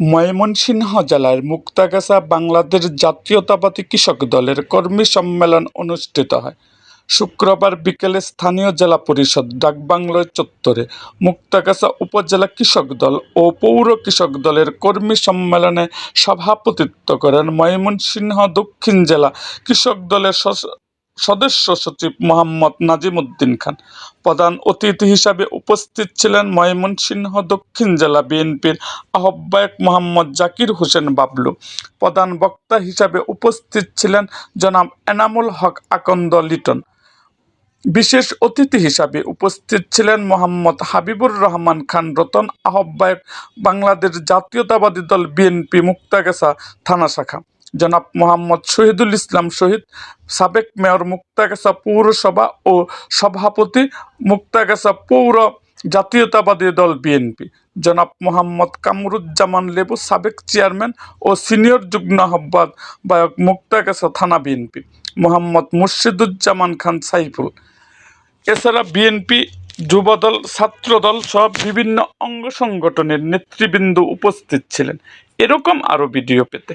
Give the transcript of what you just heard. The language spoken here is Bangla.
ময়মনসিংহ জেলার মুক্তাগাছা বাংলাদেশ জাতীয়তাবাদী কৃষক দলের কর্মী সম্মেলন অনুষ্ঠিত হয়। শুক্রবার বিকেলে স্থানীয় জেলা পরিষদ ডাকবাংলো চত্বরে মুক্তাগাছা উপজেলা কৃষক দল ও পৌর কৃষক দলের কর্মী সম্মেলনে সভাপতিত্ব করেন ময়মনসিংহ দক্ষিণ জেলা কৃষক দলের সদস্য সচিব মোহাম্মদ নাজিমুদ্দিন খান। প্রধান অতিথি হিসাবে উপস্থিত ছিলেন ময়মনসিংহ দক্ষিণ জেলা বিএনপির আহ্বায়ক মোহাম্মদ জাকির হোসেন বাবলু। প্রধান বক্তা হিসাবে উপস্থিত ছিলেন জনাব এনামুল হক আকন্দ লিটন। বিশেষ অতিথি হিসাবে উপস্থিত ছিলেন মোহাম্মদ হাবিবুর রহমান খান রতন, আহ্বায়ক বাংলাদেশ জাতীয়তাবাদী দল বিএনপি মুক্তাগাছা থানা শাখা। জনাব মোহাম্মদ শহীদুল ইসলাম শহীদ, সাবেক মেয়র মুক্তাগাছা পৌরসভা ও সভাপতি মুক্তাগাছা পৌর জাতীয়তাবাদী দল বিএনপি। জনাব মোহাম্মদ কামরুজ্জামান লেবু, সাবেক চেয়ারম্যান ও সিনিয়র যুগ্ম আহ্বায়ক মুক্তাগাছা থানা বিএনপি। মোহাম্মদ মুর্শিদুজ্জামান খান সাইফুল। এছাড়া বিএনপি যুবদল, ছাত্রদল সহ বিভিন্ন অঙ্গ সংগঠনের নেতৃবৃন্দ উপস্থিত ছিলেন। এরকম আরও ভিডিও পেতে